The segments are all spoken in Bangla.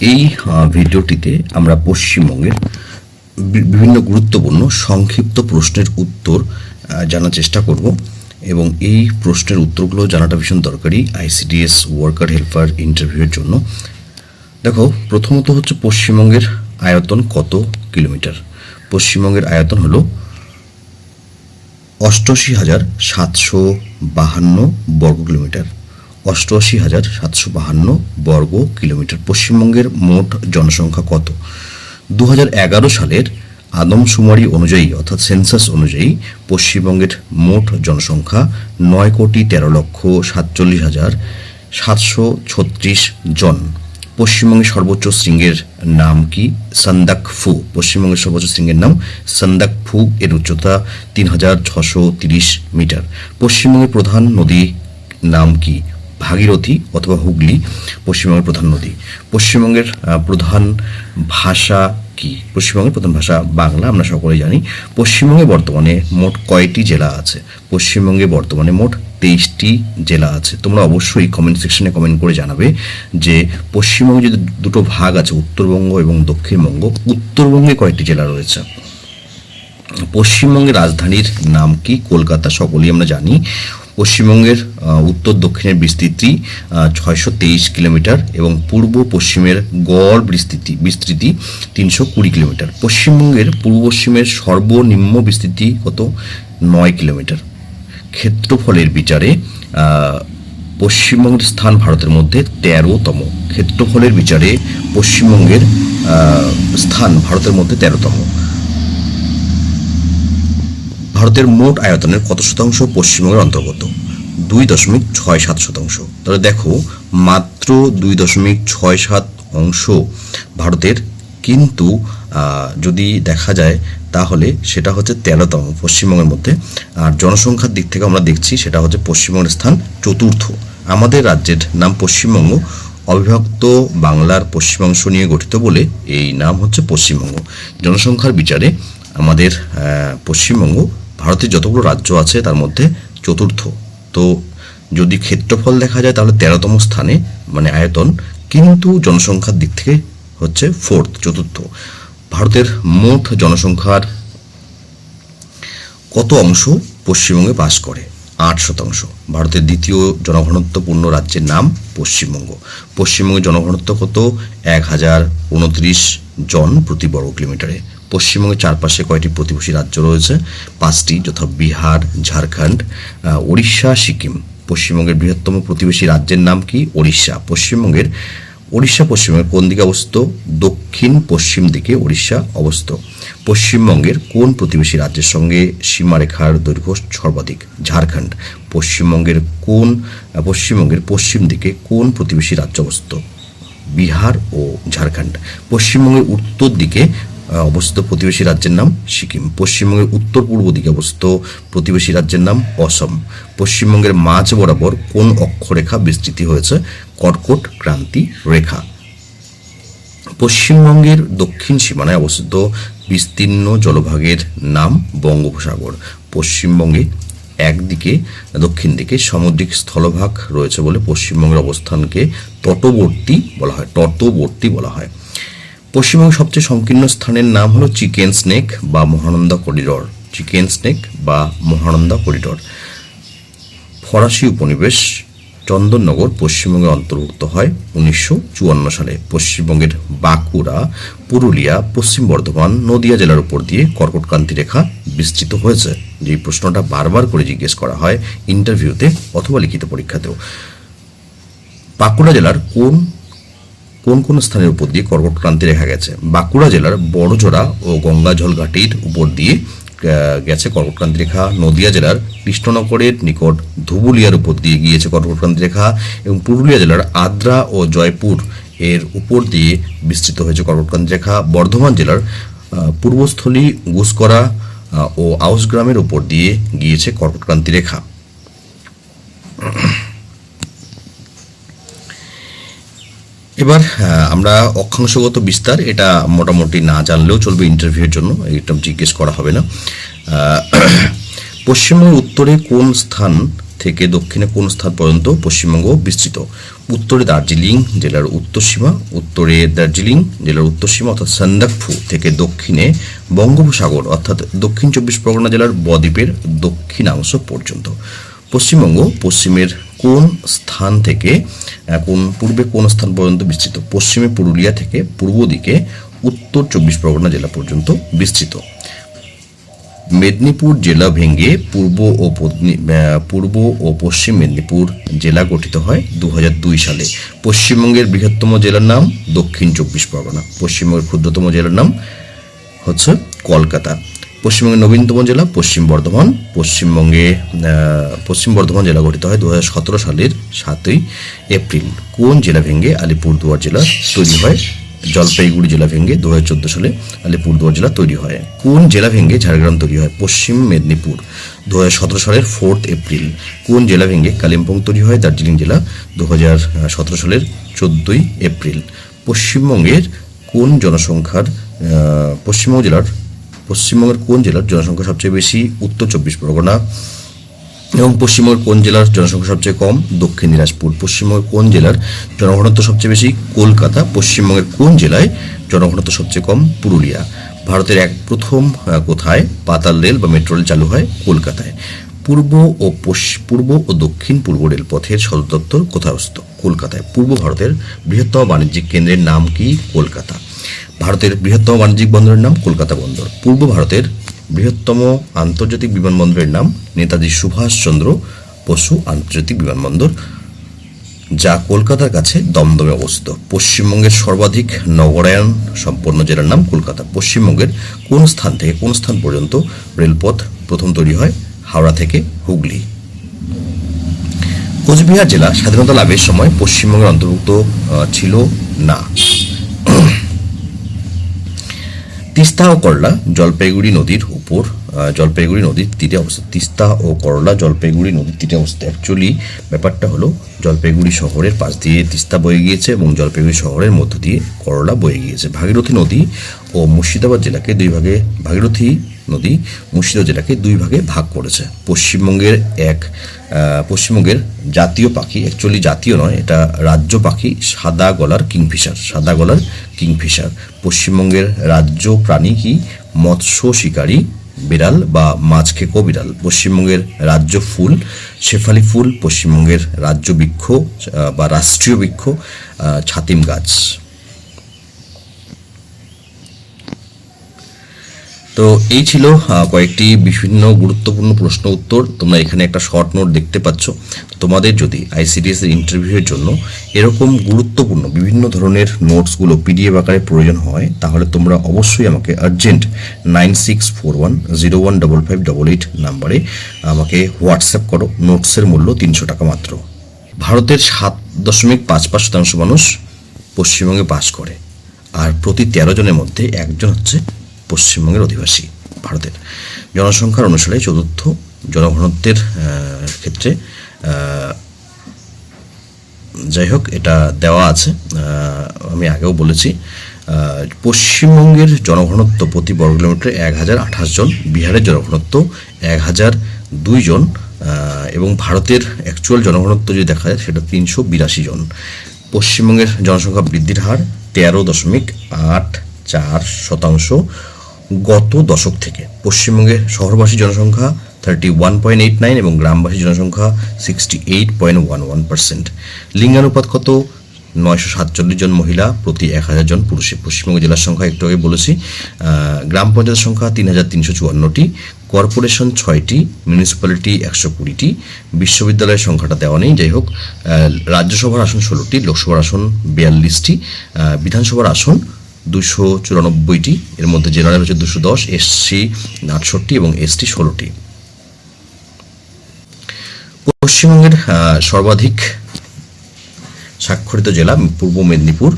এই ভিডিওটিতে আমরা পশ্চিমবঙ্গের বিভিন্ন গুরুত্বপূর্ণ সংক্ষিপ্ত প্রশ্নের উত্তর জানার চেষ্টা করব। এবং এই প্রশ্নের উত্তরগুলো জানাটা ভীষণ দরকারি আইসিডিএস ওয়ার্কার হেল্পার ইন্টারভিউয়ের জন্য। দেখো, প্রথমত হচ্ছে পশ্চিমবঙ্গের আয়তন কত কিলোমিটার? পশ্চিমবঙ্গের আয়তন হলো অষ্টআশি হাজার সাতশো বাহান্ন বর্গ কিলোমিটার। অষ্টআশি হাজার সাতশো বাহান্ন বর্গ কিলোমিটার। পশ্চিমবঙ্গের মোট জনসংখ্যা কত? দু হাজার এগারো সালের আদমশুমারি অনুযায়ী, অর্থাৎ সেন্সাস অনুযায়ী, পশ্চিমবঙ্গের মোট জনসংখ্যা নয় কোটি তেরো লক্ষ সাতচল্লিশ হাজার সাতশো ছত্রিশ জন। পশ্চিমবঙ্গের সর্বোচ্চ শৃঙ্গের নাম কি? সান্দাক ফু। পশ্চিমবঙ্গের সর্বোচ্চ শৃঙ্গের নাম সান্দাক ফু। এর উচ্চতা তিন হাজার ছশো তিরিশ মিটার। পশ্চিমবঙ্গের প্রধান নদী নাম কি? ভাগীরথী অথবা হুগলি পশ্চিমবঙ্গের প্রধান নদী। পশ্চিমবঙ্গের প্রধান ভাষা কি? পশ্চিমবঙ্গের প্রধান ভাষা বাংলা, আমরা সকলেই জানি। পশ্চিমবঙ্গে বর্তমানে মোট কয়টি জেলা আছে? পশ্চিমবঙ্গে বর্তমানে মোট তেইশটি জেলা আছে। তোমরা অবশ্যই কমেন্ট সেকশনে কমেন্ট করে জানাবে যে পশ্চিমবঙ্গে যদি দুটো ভাগ আছে, উত্তরবঙ্গ এবং দক্ষিণবঙ্গ, উত্তরবঙ্গে কয়টি জেলা রয়েছে? পশ্চিমবঙ্গের রাজধানীর নাম কি? কলকাতা, সকলেই আমরা জানি। পশ্চিমবঙ্গের উত্তর দক্ষিণের বিস্তৃতি ছয়শো তেইশ কিলোমিটার এবং পূর্ব পশ্চিমের গড় বিস্তৃতি বিস্তৃতি তিনশো কুড়ি কিলোমিটার। পশ্চিমবঙ্গের পূর্ব পশ্চিমের সর্বনিম্ন বিস্তৃতি কত? নয় কিলোমিটার। ক্ষেত্রফলের বিচারে পশ্চিমবঙ্গের স্থান ভারতের মধ্যে তেরোতম। ক্ষেত্রফলের বিচারে পশ্চিমবঙ্গের স্থান ভারতের মধ্যে তেরোতম। ভারতের মোট আয়তনের কত শতাংশ? পশ্চিমবঙ্গের অন্তর্গত। দুই দশমিক ছয় সাত শতাংশ। তাহলে দেখো, মাত্র দুই দশমিক ছয় সাত অংশ ভারতের। কিন্তু যদি দেখা যায়, তাহলে সেটা হচ্ছে তেরোতম পশ্চিমবঙ্গের মধ্যে। আর জনসংখ্যার দিক থেকে আমরা দেখছি, সেটা হচ্ছে পশ্চিমবঙ্গের স্থান চতুর্থ। আমাদের রাজ্যের নাম পশ্চিমবঙ্গ। অবিভক্ত বাংলার পশ্চিমাংশ নিয়ে গঠিত বলে এই নাম হচ্ছে পশ্চিমবঙ্গ। জনসংখ্যার বিচারে আমাদের পশ্চিমবঙ্গ ভারতের যতগুলো রাজ্য আছে, তার মধ্যে চতুর্থ। তো যদি ক্ষেত্রফল দেখা যায়, তাহলে তেরোতম স্থানে মানে আয়তন, কিন্তু জনসংখ্যার দিক থেকে হচ্ছে ফোর্থ চতুর্থ। ভারতের মোট জনসংখ্যার কত অংশ পশ্চিমবঙ্গে বাস করে? আট শতাংশ। ভারতের দ্বিতীয় জনঘনত্বপূর্ণ রাজ্যের নাম পশ্চিমবঙ্গ। পশ্চিমবঙ্গের জনঘনত্ব কত? এক হাজার উনত্রিশ জন প্রতি বর্গ কিলোমিটারে। পশ্চিমবঙ্গের চারপাশে কয়টি প্রতিবেশী রাজ্য রয়েছে? পাঁচটি, যথা বিহার, ঝাড়খণ্ড উড়িষ্যা সিকিম। পশ্চিমবঙ্গের বৃহত্তম প্রতিবেশী রাজ্যের নাম কি? ওড়িশা। পশ্চিমবঙ্গের ওড়িশা পশ্চিমবঙ্গের কোন দিকে অবস্থিত? দক্ষিণ পশ্চিম দিকে ওড়িশা অবস্থিত। পশ্চিমবঙ্গের কোন প্রতিবেশী রাজ্যের সঙ্গে সীমারেখার দৈর্ঘ্য সর্বাধিক? ঝাড়খণ্ড। পশ্চিমবঙ্গের কোন পশ্চিমবঙ্গের পশ্চিম দিকে কোন প্রতিবেশী রাজ্য অবস্থিত? বিহার ও ঝাড়খণ্ড। পশ্চিমবঙ্গের উত্তর দিকে অবস্থিত প্রতিবেশী রাজ্যের নাম সিকিম। পশ্চিমবঙ্গের উত্তর পূর্ব দিকে অবস্থিত প্রতিবেশী রাজ্যের নাম অসম। পশ্চিমবঙ্গের মাঝ বরাবর কোন অক্ষরেখা বিস্তৃতি হয়েছে? কর্কট ক্রান্তি রেখা। পশ্চিমবঙ্গের দক্ষিণ সীমানায় অবস্থিত বিস্তীর্ণ জলভাগের নাম বঙ্গোপসাগর। পশ্চিমবঙ্গে একদিকে, দক্ষিণ দিকে সামুদ্রিক স্থলভাগ রয়েছে বলে পশ্চিমবঙ্গের অবস্থানকে তটবর্তী বলা হয়, তটবর্তী বলা হয়। পশ্চিমবঙ্গের সবচেয়ে সংকীর্ণ স্থানের নাম হলো চিকেন স্নেক বা মহানন্দা করিডর। চিকেন স্নেক বা মহানন্দা করিডর। ফরাসি উপনিবেশ চন্দননগর পশ্চিমবঙ্গে অন্তর্ভুক্ত হয় উনিশশো চুয়ান্ন সালে। পশ্চিমবঙ্গের বাঁকুড়া, পুরুলিয়া, পশ্চিম বর্ধমান, নদিয়া জেলার উপর দিয়ে কর্কটক্রান্তি রেখা বিস্তৃত হয়েছে। যে প্রশ্নটা বারবার করে জিজ্ঞেস করা হয় ইন্টারভিউতে অথবা লিখিত পরীক্ষাতেও। বাঁকুড়া জেলার কোন কোন কোন স্থানের উপর দিয়ে কর্কটক্রান্তি রেখা গেছে? বাঁকুড়া জেলার বড়জোড়া ও গঙ্গাজল ঘাটির উপর দিয়ে গেছে কর্কটক্রান্তি রেখা। নদিয়া জেলার কৃষ্ণনগরের নিকট ধুবুলিয়ার উপর দিয়ে গিয়েছে কর্কটক্রান্তি রেখা এবং পুরুলিয়া জেলার আদ্রা ও জয়পুর এর উপর দিয়ে বিস্তৃত হয়েছে কর্কটক্রান্তি রেখা। বর্ধমান জেলার পূর্বস্থলী গুসকরা ও আউস গ্রামের উপর দিয়ে গিয়েছে কর্কটক্রান্তি রেখা। এবার আমরা অক্ষাংশগত বিস্তার, এটা মোটামুটি না জানলেও চলবে ইন্টারভিউর জন্য এটা জিজ্ঞেস করা হবে না। পশ্চিমবঙ্গের উত্তরে কোন স্থান থেকে দক্ষিণে কোন স্থান পর্যন্ত পশ্চিমবঙ্গ বিস্তৃত? উত্তরে দার্জিলিং, জেলার উত্তর সীমা, উত্তরে দার্জিলিং, জেলার উত্তর সীমা অর্থাৎ সান্দাকফু থেকে দক্ষিণে বঙ্গোপসাগর, অর্থাৎ দক্ষিণ চব্বিশ পরগনা জেলার বদ্বীপের দক্ষিণাংশ পর্যন্ত। পশ্চিমবঙ্গ, পশ্চিমের কোন স্থান থেকে কোন পূর্বে কোন স্থান পর্যন্ত বিস্তৃত? পশ্চিমে পুরুলিয়া থেকে পূর্ব দিকে উত্তর চব্বিশ পরগনা জেলা পর্যন্ত বিস্তৃত। মেদিনীপুর জেলা ভেঙে পূর্ব ও পূর্ব ও পশ্চিম মেদিনীপুর জেলা গঠিত হয় দু হাজার দুই সালে। পশ্চিমবঙ্গের বৃহত্তম জেলার নাম দক্ষিণ চব্বিশ পরগনা। পশ্চিমবঙ্গের ক্ষুদ্রতম জেলার নাম হচ্ছে কলকাতা। পশ্চিমবঙ্গের নবীনতম জেলা, পশ্চিম বর্ধমান, পশ্চিমবঙ্গে পশ্চিম বর্ধমান জেলা গঠিত হয় দু হাজার সতেরো সালের সাতই এপ্রিল। কোন জেলা ভেঙে আলিপুরদুয়ার জেলা তৈরি হয়? জলপাইগুড়ি জেলা ভেঙে দু হাজার চোদ্দ সালে আলিপুরদুয়ার জেলা তৈরি হয়। কোন জেলা ভেঙে ঝাড়গ্রাম তৈরি হয়? পশ্চিম মেদিনীপুর দু হাজার সতেরো সালের ফোর্থ এপ্রিল। কোন জেলা ভেঙে কালিম্পং তৈরি হয়? দার্জিলিং জেলা দু হাজার সতেরো সালের চোদ্দোই এপ্রিল। পশ্চিমবঙ্গের কোন জনসংখ্যার পশ্চিমবঙ্গ জেলার পশ্চিমবঙ্গের কোন জেলার জনসংখ্যা সবচেয়ে বেশি? উত্তর চব্বিশ পরগনা। এবং পশ্চিমবঙ্গের কোন জেলার জনসংখ্যা সবচেয়ে কম? দক্ষিণ দিনাজপুর। পশ্চিমবঙ্গের কোন জেলার জনঘনত্ব সবচেয়ে বেশি? কলকাতা। পশ্চিমবঙ্গের কোন জেলায় জনঘনত্ব সবচেয়ে কম? পুরুলিয়া। ভারতের এক প্রথম কোথায়? পাতাল রেল বা মেট্রো রেল চালু হয় কলকাতায়। পূর্ব ও পূর্ব ও দক্ষিণ পূর্ব রেলপথের সদর দপ্তর কোথায় কলকাতায়। পূর্ব ভারতের বৃহত্তম বাণিজ্যিক কেন্দ্রের নাম কি? কলকাতা। ভারতের বৃহত্তম বাণিজ্যিক বন্দরের নাম কলকাতা বন্দর। পূর্ব ভারতের বৃহত্তম আন্তর্জাতিক বিমানবন্দরের নাম নেতাজি সুভাষচন্দ্র বসু আন্তর্জাতিক বিমানবন্দর, যা কলকাতার কাছে দমদমে অবস্থিত। পশ্চিমবঙ্গের সর্বাধিক নগরায়ন সম্পন্ন জেলার নাম কলকাতা। পশ্চিমবঙ্গের কোন স্থান থেকে কোন স্থান পর্যন্ত রেলপথ প্রথম তৈরি হয়? হাওড়া থেকে হুগলি। কোচবিহার জেলা স্বাধীনতা লাভের সময় পশ্চিমবঙ্গের অন্তর্ভুক্ত ছিল না। তিস্তা ও করলা জলপাইগুড়ি নদীর উপর জলপাইগুড়ি নদীর তীরে অবস্থিত, তিস্তা ও করলা জলপাইগুড়ি নদীর তীরে অবস্থিত। অ্যাকচুয়ালি ব্যাপারটা হলো জলপাইগুড়ি শহরের পাশ দিয়ে তিস্তা বয়ে গিয়েছে এবং জলপাইগুড়ি শহরের মধ্য দিয়ে করলা বয়ে গিয়েছে। ভাগীরথী নদী ও মুর্শিদাবাদ জেলাকে দুই ভাগে, ভাগীরথী নদী, মুর্শিদাবাদ জেলাকে দুই ভাগে ভাগ করেছে। পশ্চিমবঙ্গের এক পশ্চিমবঙ্গের জাতীয় পাখি অ্যাকচুয়ালি জাতীয় নয়, এটা রাজ্য পাখি, সাদা গলার কিংফিশার, সাদা গলার কিংফিশার। পশ্চিমবঙ্গের রাজ্য প্রাণী কি? মৎস্য শিকারী বিড়াল বা মাছ খেকো বিড়াল। পশ্চিমবঙ্গের রাজ্য ফুল, শেফালি ফুল, পশ্চিমবঙ্গের রাজ্য বৃক্ষ বা রাষ্ট্রীয় বৃক্ষ ছাতিম গাছ। তো এই ছিল কয়েকটি বিভিন্ন গুরুত্বপূর্ণ প্রশ্ন উত্তর। তোমরা এখানে একটা শর্ট নোট দেখতে পাচ্ছ। তোমাদের যদি আইসিডিএস এর ইন্টারভিউয়ের জন্য এরকম গুরুত্বপূর্ণ বিভিন্ন ধরনের নোটসগুলো পিডিএফ আকারে প্রয়োজন হয়, তাহলে তোমরা অবশ্যই আমাকে urgent nine six four one zero one double five double eight নাম্বারে আমাকে হোয়াটসঅ্যাপ করো। নোটসের মূল্য তিনশো টাকা মাত্র। ভারতের সাত দশমিক পাঁচ পাঁচ শতাংশ মানুষ পশ্চিমবঙ্গে বাস করে, আর প্রতি তেরো জনের মধ্যে একজন হচ্ছে পশ্চিমবঙ্গের অধিবাসী ভারতের। জনসংখ্যার অনুসারে চতুর্থ জনঘনত্বের ক্ষেত্রে যাই হোক, এটা দেওয়া আছে। আমি আগেও বলেছি পশ্চিমবঙ্গের জনঘনত্ব প্রতি বর্গ কিলোমিটারে এক হাজার আঠাশ জন, বিহারের জনঘনত্ব এক হাজার দুই জন এবং ভারতের অ্যাকচুয়াল জনঘনত্ব যদি দেখা যায়, সেটা তিনশো বিরাশি জন। পশ্চিমবঙ্গের জনসংখ্যা বৃদ্ধির হার তেরো দশমিক আট চার শতাংশ গত দশক থেকে। পশ্চিমবঙ্গের শহরবাসী জনসংখ্যা thirty one point eight nine এবং গ্রামবাসী জনসংখ্যা sixty eight point one one percent লিঙ্গানুপাত কত? নয়শো সাতচল্লিশ জন মহিলা প্রতি এক হাজার জন পুরুষে। পশ্চিমবঙ্গ জেলার সংখ্যা একটু আগে বলেছি। গ্রাম পঞ্চায়েতের সংখ্যা তিন হাজার তিনশো চুয়ান্নটি। কর্পোরেশন ছয়টি মিউনিসিপ্যালিটি একশো কুড়িটি। বিশ্ববিদ্যালয়ের সংখ্যাটা দেওয়া নেই। যাই হোক রাজ্যসভার আসন ষোলোটি, লোকসভার আসন বিয়াল্লিশটি। বিধানসভার আসন দুশো চুরানব্বইটি, এর মধ্যে জেনারেল হচ্ছে দুশো দশ, এসসি আটষট্টি এবং এসটি ষোলোটি। পশ্চিমবঙ্গের সর্বাধিক স্বাক্ষরিত জেলা Purba Medinipur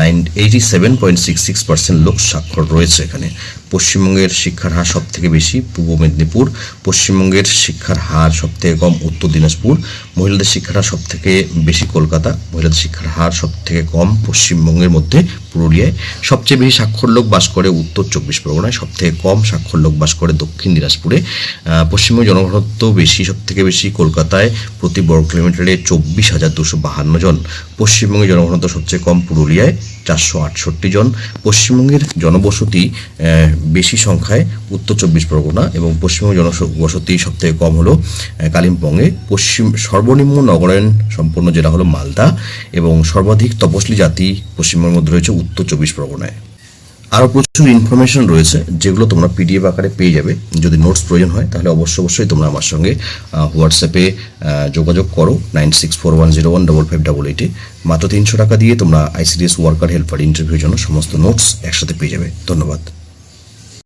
nine eighty seven point six six percent লোক স্বাক্ষর রয়েছে এখানে। পশ্চিমবঙ্গের শিক্ষার হার সব থেকে বেশি, পূর্ব মেদিনীপুর। পশ্চিমবঙ্গের শিক্ষার হার সব থেকে কম, উত্তর দিনাজপুর। মহিলাদের শিক্ষার হার সব থেকে বেশি কলকাতা। মহিলাদের শিক্ষার হার সব থেকে কম পশ্চিমবঙ্গের মধ্যে, পুরুলিয়ায়। সবচেয়ে বেশি স্বাক্ষর লোক বাস করে উত্তর চব্বিশ পরগনায়। সব থেকে কম স্বাক্ষর লোক বাস করে দক্ষিণ দিনাজপুরে। পশ্চিমবঙ্গের জনঘনত্ব বেশি সব থেকে বেশি কলকাতায় প্রতি বর্গ কিলোমিটারে চব্বিশ হাজার দুশো বাহান্ন জন। পশ্চিমবঙ্গের জনঘনত্ব সবচেয়ে কম, পুরুলিয়ায় চারশো আটষট্টি জন। পশ্চিমবঙ্গের জনবসতি বেশি সংখ্যায় উত্তর চব্বিশ পরগনা এবং পশ্চিমবঙ্গের জনবসতি সব থেকে কম হলো কালিম্পংয়ে। পশ্চিম, সর্বনিম্ন নগরায়ণ সম্পন্ন জেলা হলো মালদা এবং সর্বাধিক তপশিলি জাতি পশ্চিমবঙ্গের মধ্যে রয়েছে উত্তর চব্বিশ পরগনায়। আরও প্রচুর ইনফরমেশন রয়েছে যেগুলো তোমরা পিডিএফ আকারে পেয়ে যাবে। যদি নোটস প্রয়োজন হয়, তাহলে অবশ্যই অবশ্যই তোমরা আমার সঙ্গে হোয়াটসঅ্যাপে যোগাযোগ করো nine six four one zero one double five double এইটে মাত্র তিনশো টাকা দিয়ে তোমরা আইসিডিএস ওয়ার্কার হেল্পার ইন্টারভিউর জন্য সমস্ত নোটস একসাথে পেয়ে যাবে। ধন্যবাদ।